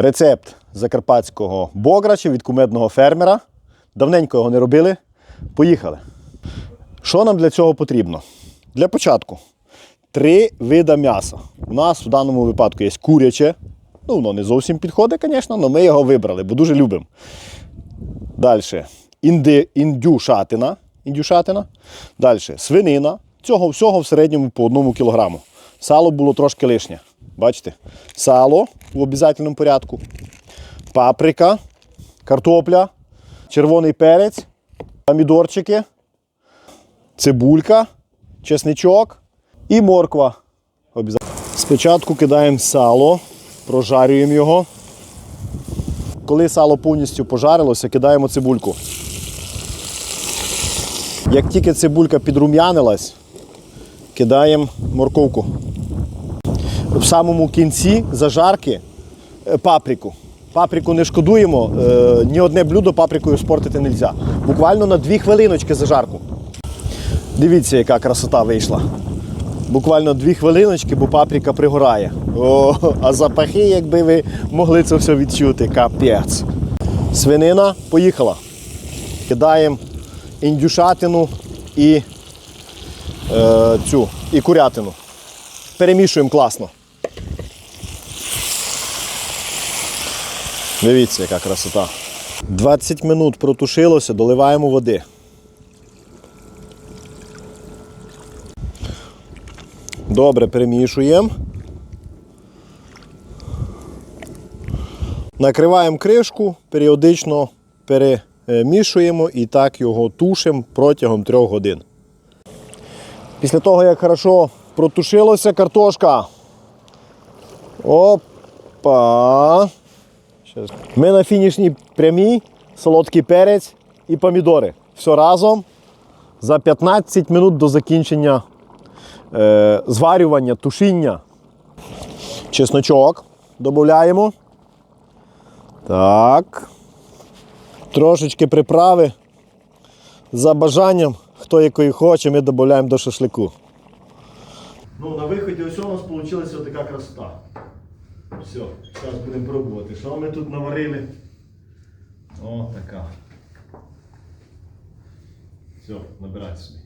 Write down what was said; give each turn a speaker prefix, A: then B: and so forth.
A: Рецепт закарпатського бограча від кумедного фермера. Давненько його не робили. Поїхали. Що нам для цього потрібно? Для початку три вида м'яса. У нас в даному випадку є куряче. Ну, воно не зовсім підходить, звісно, але ми його вибрали, бо дуже любимо. Далі інди, індюшатина. індюшатина. Далі свинина. Цього всього в середньому по одному кілограму. Сало було трошки лишнє. Бачите? Сало в обов'язковому порядку. Паприка, картопля, червоний перець, помідорчики, цибулька, чесничок і морква. Спочатку кидаємо сало, прожарюємо його. Коли сало повністю пожарилося, кидаємо цибульку. Як тільки цибулька підрум'янилась, кидаємо морковку. В самому кінці зажарки е, паприку. Паприку не шкодуємо, е, ні одне блюдо паприкою спортити не можна. Буквально на дві хвилиночки зажарку. Дивіться, яка красота вийшла. Буквально дві хвилиночки, бо паприка пригорає. О, а запахи, якби ви могли це все відчути, капець. Свинина поїхала. Кидаємо індюшатину і е, цю, і курятину. Перемішуємо класно. Дивіться, яка красота. 20 минут протушилося, доливаємо води. Добре, перемішуємо. Накриваємо кришку, періодично перемішуємо і так його тушимо протягом 3 годин. Після того, як хорошо протушилося картошка. Опа. Ми на фінішній прямій, солодкий перець і помідори. Все разом за 15 минут до закінчення е, зварювання, тушіння. Чесночок додаємо. Так. Трошечки приправи. За бажанням, хто якої хоче, ми додаємо до шашлику. Ну, на виході ось у нас вийшла така красота. Все, зараз будемо пробувати. Що ми тут наварили? О, така. Все, набирайте собі.